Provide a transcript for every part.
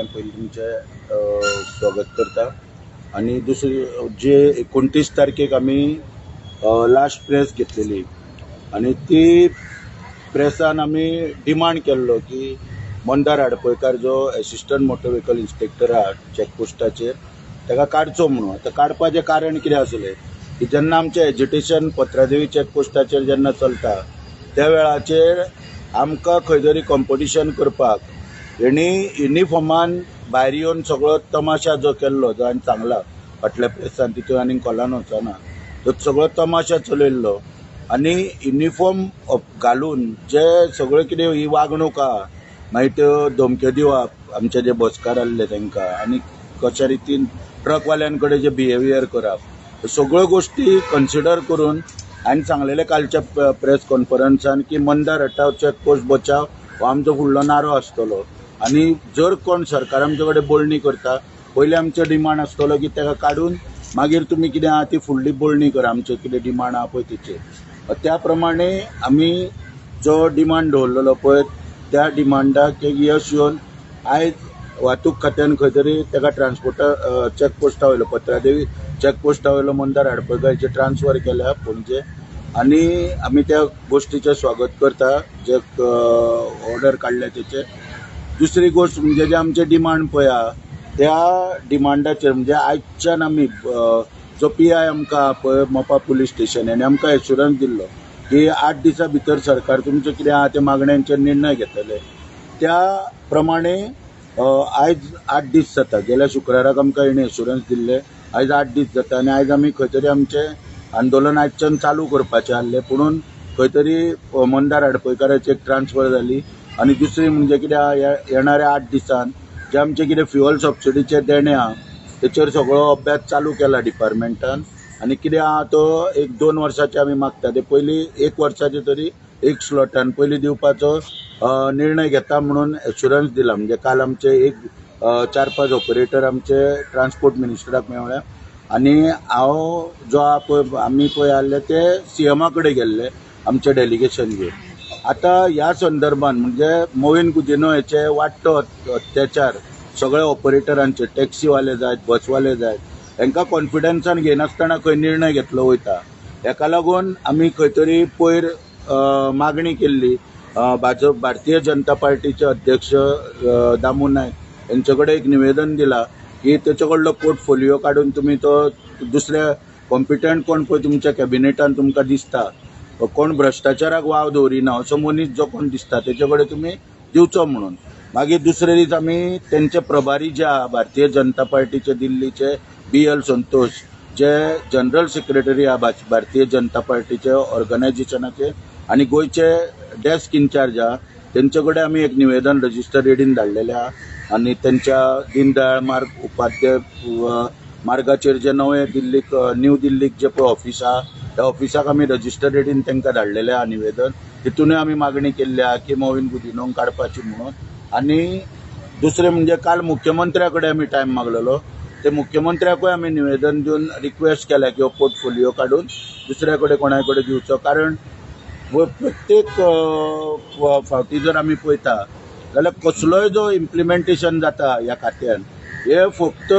सगळ्यां पयलीं तुमचें स्वागत करता. आनी दुसरी जे एकोणतीस तारखेक आमी लास्ट प्रेस घेतलेली. आनी ती प्रेसान आमी डिमांड केल्लो की मंदार हाडपयकार जो एसिस्टंट मोटर व्हेकल इन्स्पेक्टर आहा चॅकपोस्टाचेर ताका काडचो म्हणून. आतां काडपाचें कारण कितें आसलें की जेन्ना आमचें एज्युटेशन पत्रादेवी चॅकपोस्टाचेर जेन्ना चलता त्या वेळाचेर आमकां खंय तरी कॉम्पिटिशन करपाक हेणी युनिफॉर्मान भायर येवन सगळो तमाशा जो केल्लो जो हांवें सांगला फाटल्या प्रेसान तितून आनी कॉलान वचना तो सगळो तमाशा चलयल्लो. आनी युनिफॉर्म घालून जे सगळें कितें ही वागणूक आहा मागीर त्यो धमक्यो दिवप आमचे जे बसकार आसले तांकां आनी कशा रितीन ट्रकवाल्यां कडेन जे बिहेवियर करप ह्यो सगळ्यो गोश्टी कन्सिडर करून हांवें सांगलेलें कालच्या प्रेस कॉन्फरन्सान की मंदार हटाव चॅकपोस्ट बचाव हो आमचो फुडलो नारो आसतलो आनी जर कोण सरकार आमचे कडेन बोलणी करता पयलीं आमचो डिमांड आसतलो की ताका काडून मागीर तुमी कितें आहा ती फुडली बोलणी करा आमचे कितें डिमांड आहा पळय तिचेर त्या प्रमाणे आमी जो डिमांड दवरलेलो पळय त्या डिमांडाक एक यश येवन आयज वाहतूक खात्यान खंय तरी ताका ट्रान्सपोर्टा चॅकपोस्टा वयलो पत्रादेवी चॅकपोस्टा वयलो मंदार हडपयकाराचेर ट्रान्सफर केल्या पणजे. आनी आमी त्या गोश्टीचें स्वागत करता जे ऑर्डर काडल्या तेचेर दुसरी गोश्ट म्हणजे जे आमचे डिमांड पळय आहा त्या डिमांडाचेर म्हणजे आयजच्यान आमी जो पी आय आमकां पळय मोपा पुलीस स्टेशन आमकां एश्युरन्स दिल्लो की आठ दिसां भितर सरकार तुमचें कितें आहा त्या मागण्यांचेर निर्णय घेतले. त्या प्रमाणे आयज आठ दीस जाता गेल्या शुक्राराक आमकां हेणें एश्युरन्स दिल्ले आयज आठ दीस जाता आनी आयज आमी खंय तरी आमचें आंदोलन आयच्यान चालू करपाचें आसलें पुणून खंय तरी मंदार हाडपयकाराची एक ट्रान्सफर जाली आनी दुसरी म्हणजे कितें येणाऱ्या आठ दिसान जे आमचे कितें फ्युअल सबसिडीचे देणे आहा तेचेर सगळो अभ्यास चालू केला डिपार्टमेंटान आनी कितें आहा तो एक दोन वर्साचे आमी मागता ते पयलीं एक वर्साचे तरी एक स्लॉटान पयलीं दिवपाचो निर्णय घेता म्हणून एश्युरन्स दिला. म्हणजे काल आमचे एक चार पांच ऑपरेटर आमचे ट्रान्सपोर्ट मिनिस्टराक मेळ्ळ्या आनी हांव जो आहा पळय आमी पळय आहले ते सी एमा कडेन गेल्ले आमचें डेलिगेशन घेवन आतां ह्या संदर्भात म्हणजे मोहीन गुदिनो हेचे वाडटो अत्याचार सगळे ऑपरेटरांचे टॅक्सीवाले जायत बसवाले जायत हांकां कॉन्फिडन्सान घेनासतना खंय निर्णय घेतलो वयता हेका लागून आमी खंय तरी पयर मागणी केल्ली भाजप भारतीय जनता पार्टीचे अध्यक्ष दामू नायक हेंचे कडेन एक निवेदन दिलां की तेचे कडलो पोर्टफोलियो काडून तुमी तो दुसऱ्या कॉम्पिटंट कोण पळय तुमच्या कॅबिनेटान तुमकां दिसता कोण भ्रश्टाचाराक वाव दवरिना असो मनीस जो कोण दिसता तेचे कडेन तुमी दिवचो म्हणून. मागीर दुसरे दीस आमी तेंचे प्रभारी जे आहा भारतीय जनता पार्टीचे दिल्लीचे बी एल संतोष जे जनरल सेक्रेटरी आहा भारतीय जनता पार्टीचे ऑर्गनायझेशनाचे आनी गोंयचे डेस्क इन्चार्ज आहा तेंचे कडेन आमी एक निवेदन रजिस्टर रेडीन धाडलेलें आहा. आनी तेंच्या दीनदयाळ मार्ग उपाध्याय मार्गाचेर जे नवे दिल्लीक न्यू दिल्लीक जे पळय ऑफिस आहा त्या ऑफिसाक आमी रजिस्टर रेडीन तांकां धाडलेलें आहा निवेदन. तितूनय आमी मागणी केल्ली आहा की मोवीन गुदिनोंग काडपाची म्हणून. आनी दुसरें म्हणजे काल मुख्यमंत्र्या कडेन आमी टायम मागलेलो. ते मुख्यमंत्र्याकूय आमी निवेदन दिवन रिक्वेस्ट केल्या की हो पोर्टफोलियो काडून दुसऱ्या कडेन कोणाय कडेन दिवचो कारण प्रत्येक फावटी जर आमी पळयता जाल्यार कसलोय जो इम्प्लिमेंटेशन जाता ह्या खात्यान हे फक्त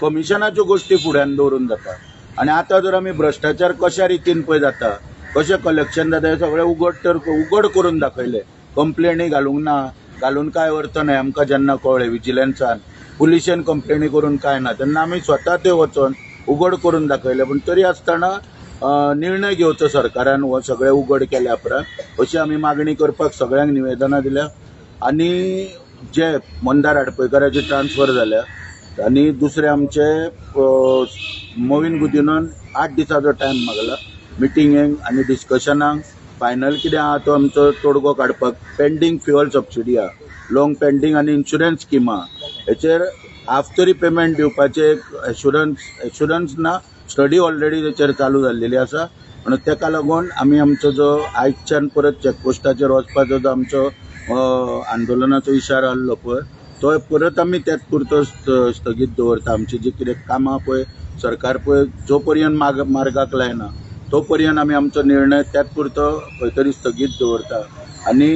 कमिशनाच्यो गोश्टी फुड्यान दवरून जाता. आनी आतां जर आमी भ्रश्टाचार कशा रितीन पळय जाता कशें कलेक्शन जाता हे सगळें उगड तर उगड करून दाखयलें कंप्लेनी घालूंक ना घालून काय अर्थ न्हय आमकां जेन्ना कळ्ळें विजिलन्सान पुलिशेन कंप्लेनी करून काय ना तेन्ना आमी स्वता ते वचोन उगड करून दाखयले पूण तरी आसतना निर्णय घेवचो सरकारान हो सगळें उगड केल्या उपरांत अशी आमी मागणी करपाक सगळ्यांक निवेदनां दिल्या. आनी जे मंदार हडपयकाराचे ट्रान्सफर जाल्या आनी दुसरे आमचे मोवीन गुदिनोन आठ दिसाचो टायम मागला. मिटिंगेक आनी डिस्कशनाक फायनल कितें आहा तो आमचो तोडगो काडपाक पेंडींग फ्युअल सबसिडी आहा लाँग पेंडींग आनी इन्शुरन्स स्कीम आहा हेचेर हाफ तरी पेमेंट दिवपाचे एक एशुरन्स एशुरन्स ना स्टडी ऑलरेडी तेचेर चालू जाल्लेली आसा. म्हणून तेका लागून आमी आमचो जो आयच्यान परत चॅकपोस्टाचेर वचपाचो जो आमचो आंदोलनाचो इशारो आसलो पळय तो परत आमी त्याच पुरतो स्थगीत दवरता आमची जी कितें कामां पळय सरकार पळय जो पर्यंत माग मार्गाक लायना तो पर्यंत आमी आमचो निर्णय त्याच पुरतो खंय तरी स्थगीत दवरता आनी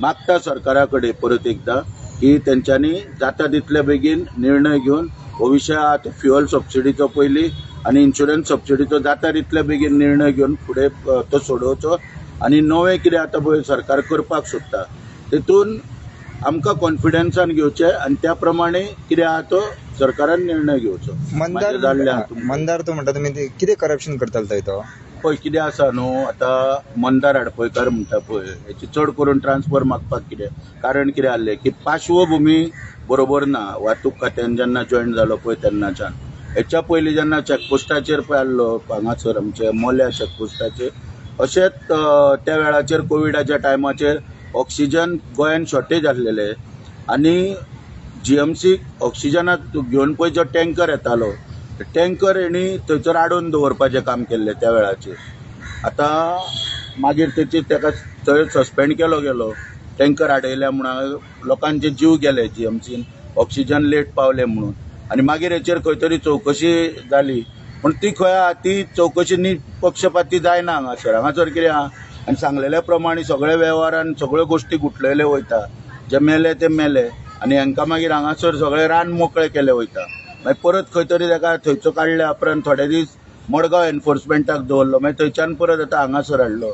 मागता सरकारा कडेन परत एकदां की तेंच्यांनी जाता तितले बेगीन निर्णय घेवन हो विशय आहा तो फ्युअल सबसिडीचो पयलीं आनी इन्शुरन्स सबसिडीचो जाता तितले बेगीन निर्णय घेवन फुडें तो सोडोवचो आनी नवें कितें आतां पळय सरकार करपाक सोदता. तेतून आमकां कॉन्फिडन्सान घेवचें आनी त्या प्रमाणे कितें आहा तो सरकारान निर्णय घेवचो. मंदार. मंदार तो म्हणटा तुमी कितें करप्शन करतालो थंय तो? पळय कितें आसा न्हू आतां मंदार आडपयकार म्हणटा पळय. हेची चड करून ट्रान्सफर मागपाक कितें? कारण कितें आसलें की पार्श्वभुमी बरोबर ना. वाहतूक खात्यान जेन्ना जॉयन जालो पळय तेन्नाच्यान हेच्या पयलीं जेन्ना चॅकपोस्टाचेर पळय आसलो हांगासर आमचे मोल्या चॅकपोस्टाचेर अशेंच त्या वेळाचेर कोविडाच्या टायमाचेर ऑक्सिजन गोंयान शॉर्टेज आसलेले. आनी जीएमसी ऑक्सिजनाक घेवन पळय जो टँकर येतालो टँकर हेणी थंयसर आडोवन दवरपाचें काम केल्लें त्या वेळाचेर. आतां मागीर तेची ताका थंय सस्पेंड केलो गेलो टँकर आडयल्या म्हणून लोकांचे जीव गेले जी एमसीन ऑक्सिजन लेट पावले म्हणून. आनी मागीर हेचेर खंय तरी चवकशी जाली पूण ती खंय आहा ती चवकशी निपक्षपाती जायना हांगासर. हांगासर कितें आहा आनी सांगलेल्या प्रमाणे सगळे वेव्हारान सगळ्यो गोश्टी गुटलेल्यो वयता जे मेले ते मेले. आनी हांकां मागीर हांगासर सगळे रान मोकळे केले वयता मागीर परत खंय तरी ताका थंयचो काडल्या उपरांत थोडे दीस मडगांव एनफोर्समेंटाक दवरलो. मागीर थंयच्यान परत आतां हांगासर हाडलो.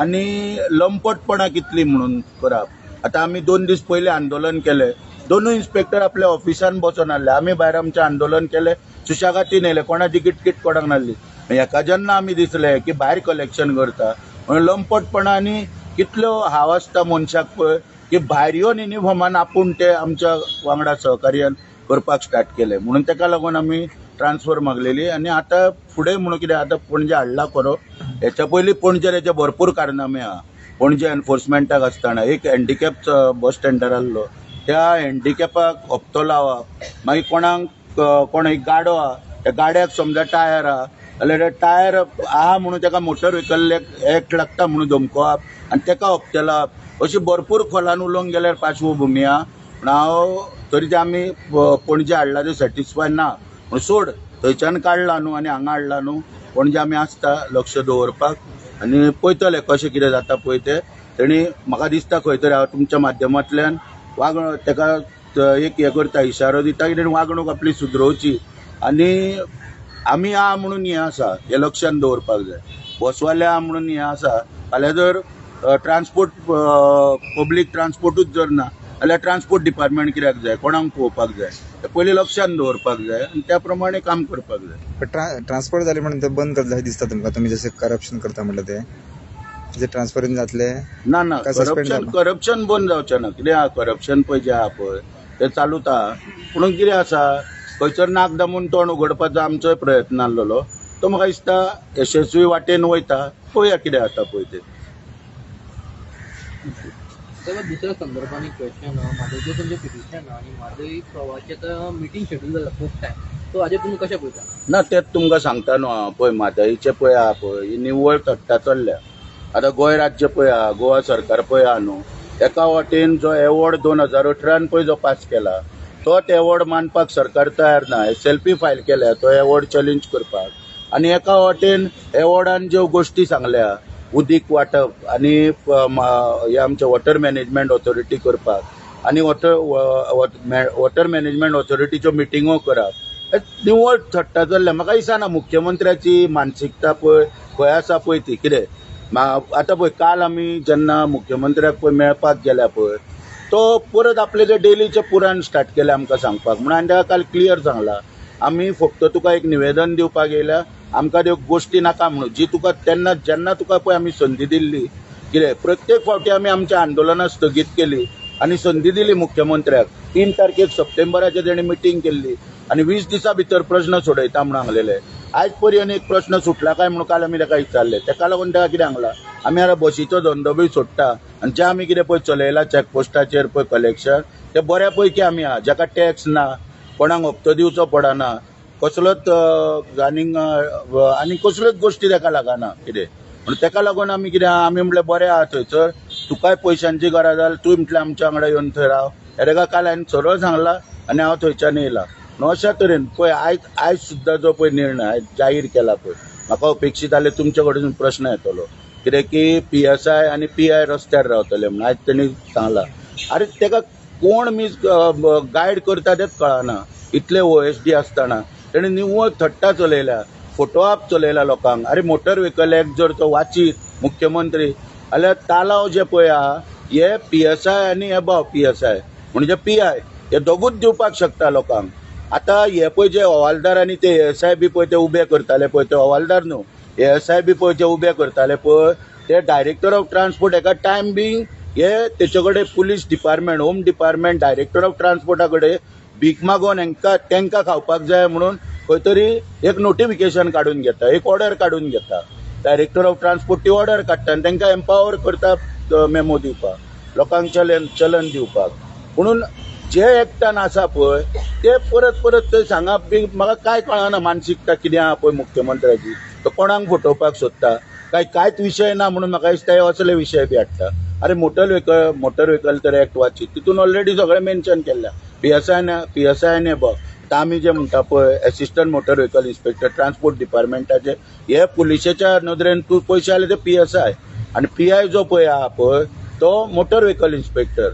आनी लंपटपणां कितली म्हणून करप आतां आमी दोन दीस पयलीं आंदोलन केलें. दोनूय इन्स्पेक्टर आपल्या ऑफिसान बसून आसले आमी भायर आमचें आंदोलन केलें. सुशागाती कोणा तिकीट किट कोणाक नासली मागीर हेका जेन्ना आमी दिसलें की भायर कलेक्शन करता. लंपटपणांनी कितल्यो हाव आसता मनशाक पळय की भायर येवन युनिफॉर्मान आपूण ते आमच्या वांगडा सहकार्यान करपाक स्टार्ट केलें. म्हणून ताका लागून आमी ट्रान्सफर मागलेली. आनी आतां फुडें म्हणून कितें आतां पणजे हाडला खरो हेच्या पयलीं पणजे हेचे भरपूर कारनामे आहा पणजे एनफोर्समेंटाक आसतना एक हँडिकॅप बस स्टँडार आसलो त्या हँडिकॅपाक हप्तो लावप मागीर कोणाक कोण एक गाडो आहा त्या गाड्याक समजा टायर आहा जाल्यार टायर आहा म्हणून ताका मोटर व्हिकल एक लागता म्हणून धमकोवप आनी ताका ओपतेलप अशी भरपूर खोलान उलोवंक गेल्यार पार्श्वभुमी आहा पूण हांव तरी ते आमी पणजे हाडला ते सॅटिस्फाय ना पूण सोड थंयच्यान काडला न्हू आनी हांगा हाडला न्हू पणजे आमी आसता लक्ष दवरपाक आनी पळयतले कशें कितें जाता पळय तें तेणी म्हाका दिसता खंय तरी हांव तुमच्या माध्यमांतल्यान वाग ताका एक हे करता इशारो दिता की तेणी वागणूक आपली सुदरोवची आनी आमी आहा म्हणून हें आसा हें लक्षांत दवरपाक जाय. बसवाले आहा म्हणून हें आसा फाल्यां जर ट्रान्सपोर्ट पब्लीक ट्रान्सपोर्टूच जर ना जाल्यार ट्रान्सपोर्ट डिपार्टमेंट कित्याक जाय कोणाक पळोवपाक जाय तें पयलीं लक्षांत दवरपाक जाय आनी त्या प्रमाणे काम करपाक जाय. पण ट्रा ट्रान्सफर जाले म्हणून ते बंद करतले दिसता तुमकां. तुमी जशें करप्शन करता म्हणटा ते. जे ट्रान्सफरींग जातले ना ना करप्शन? करप्शन बंद जावचें ना. कितें आहा करप्शन पळय जें आहा पळय तें चालूच आहा पूण कितें आसा खंयसर नाक दामून तोंड उगडपाचो आमचोय प्रयत्न आसलेलो तो म्हाका दिसता यशस्वी वाटेन वयता. पळोवया कितें जाता पळय तें. दुसऱ्या संदर्भाने क्वेश्चन माझं जे तुमचे पिटिशन आणि माझं एक आता मिटिंग शेड्यूल झाला खूप टाइम तो आजे तुम्ही कशा पळयता ना तेच तुमकां सांगता न्हू हांव पळय म्हादईचें पळय आहा पळय. ही निव्वळ थट्टा चल्ल्या. आतां गोंय राज्य पळय आहा गोवा सरकार पळय आहा न्हू. एका वाटेन जो एवॉर्ड दोन हजार अठरान पळय जो पास केला तोच एवॉर्ड मानपाक सरकार तयार ना. सेल्फी फायल केल्या तो एवॉर्ड चॅलेंज करपाक. आनी एका वाटेन एवॉर्डान ज्यो गोश्टी सांगल्या उदीक वांटप आनी हे आमचे वॉटर मॅनेजमेंट ऑथॉरिटी करपाक. आनी वॉटर वॉटर मॅनेजमेंट ऑथॉरिटीच्यो मिटिंगो करप हे थट्टा चल्ल्या म्हाका दिसना मुख्यमंत्र्याची मानसिकता पळय खंय आसा पळय ती. कितें? आतां पळय काल आमी जेन्ना मुख्यमंत्र्याक पळय मेळपाक गेल्या पळय तो परत आपले जे डेलीचे पुराण स्टार्ट केले आमकां सांगपाक. म्हणून हांवें ताका काल क्लियर सांगलां. आमी फक्त तुका एक निवेदन दिवपाक येयल्या आमकां त्यो गोश्टी नाका म्हणून जी तुका तेन्ना जेन्ना तुका पळय आमी संदी दिल्ली. कितें? प्रत्येक फावटी आमी आमच्या आंदोलनां स्थगीत केली आनी संदी दिली मुख्यमंत्र्याक. तीन तारखेक सप्टेंबराचेर तेणें मिटींग केल्ली आनी वीस दिसां भितर प्रश्न सोडयता म्हणून सांगलेले आयज पर्यंत एक प्रश्न सुटला काय म्हणून काल आमी ताका विचारले. ताका लागून ताका कितें सांगलां आमी आतां बसीचो धंदो बी सोडटा. आनी जे आमी कितें पळय चलयला चॅकपोस्टाचेर पळय कलेक्शन ते बऱ्या पैकी आमी आहा जाका टॅक्स ना कोणाक हप्तो दिवचो पडना. कसलोच आनीक आनी कसल्योच गोश्टी ताका लागना कितें. म्हणून ताका लागून आमी कितें आहा आमी म्हणलें बरें आहा थंयसर तुकाय पयशांची गरज जाल्यार तूं म्हटलें आमच्या वांगडा येवन थंय राव. हे काल हांवें सरळ सांगलां आनी हांव थंयच्यान येयलां. म्हणून अशा तरेन पळय आयज आयज सुद्दां जो पळय निर्णय आयज जाहीर केला पळय म्हाका अपेक्षीत जाल्यार तुमचे कडेन प्रस्न येतलो. कित्याक की पी एस आय आनी पी आय रस्त्यार रावतले म्हणून आयज तेणी सांगलां. आरे ताका कोण मीस गायड करता तेंच कळना. इतले ओ एस डी आसतना तेणें निव्वळ थट्टा चलयल्या फोटो आप चलयला लोकांक आरे मोटर व्हेकल एक्ट जर तो वाचीत मुख्यमंत्री. जाल्यार तालाव जे पळय आहा हे पी एस आय आनी एबाव पी एस आय म्हणजे पी आय हे दोगूच दिवपाक शकता लोकांक आतां हे पळय जे हवालदार आनी ते एस आय बी पळय ते उबे करताले पळय ते हवालदार न्हू. एस आय बी पळय जे उबे करताले पळय ते डायरेक्टर ऑफ ट्रान्सपोर्ट एका टायम बींग हे तेचे कडेन police department home department director of ट्रान्सपोर्टा कडेन भीक मागोन हांकां तांकां खावपाक जाय म्हणून खंय तरी एक नोटिफिकेशन काडून घेता एक ऑर्डर काडून घेता. डायरेक्टर ऑफ ट्रान्सपोर्ट ती ऑर्डर काडटा आनी तांकां एम्पावर करता मेमो दिवपाक लोकांक चलन चलन दिवपाक. म्हणून जे एकट्यान आसा पळय ते परत परत थंय सांगप बी म्हाका कांय कळना मानसिकता कितें आहा पळय मुख्यमंत्र्याची? तो कोणाक फटोवपाक सोदता. काय कांयच विशय ना म्हणून म्हाका दिसता हे असले विशय बी हाडटा. अरे मोटर व्हेकल मोटर व्हेकल तर एक्ट वाची तितून ऑलरेडी सगळें मेन्शन केल्लें P S I P S I आनी बघ. आतां आमी जे म्हणटा पळय assistant motor vehicle inspector transport डिपार्टमेंटाचे हे पुलिशेच्या नदरेन तूं पयशे आले ते पी एस आय. आनी पी आय जो पळय आहा पळय तो मोटर व्हेकल इन्स्पेक्टर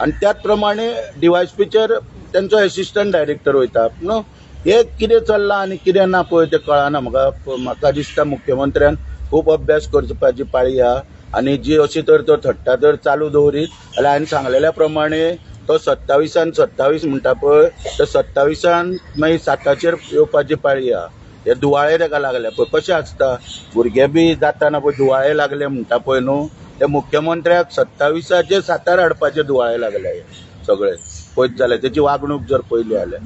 आनी त्याच प्रमाणे डीवायसपीचेर तेंचो एसिस्टंट डायरेक्टर वयता न्हू हे कितें चल्लां आनी कितें ना पळय तें कळना. म्हाका म्हाका दिसता मुख्यमंत्र्यान खूब अभ्यास करपाची पाळी आहा आनी जी अशी तर तो थट्टा तर चालू दवरीत जाल्यार हांवें सांगलेल्या प्रमाणे तो सत्तावीसान सत्तावीस म्हणटा पळय तो सत्तावीसान मागीर साताचेर येवपाची पाळी आहा हे दुवाळे ताका लागले पळय कशें आसता? भुरगे बी जाताना पळय दुवाळे लागले म्हणटा पळय न्हू. ते मुख्यमंत्र्याक सत्तावीसाचे सातार हाडपाचे दुवाळे लागले हे सगळे. पळयत जाल्यार तेची वागणूक जर पयली जाल्यार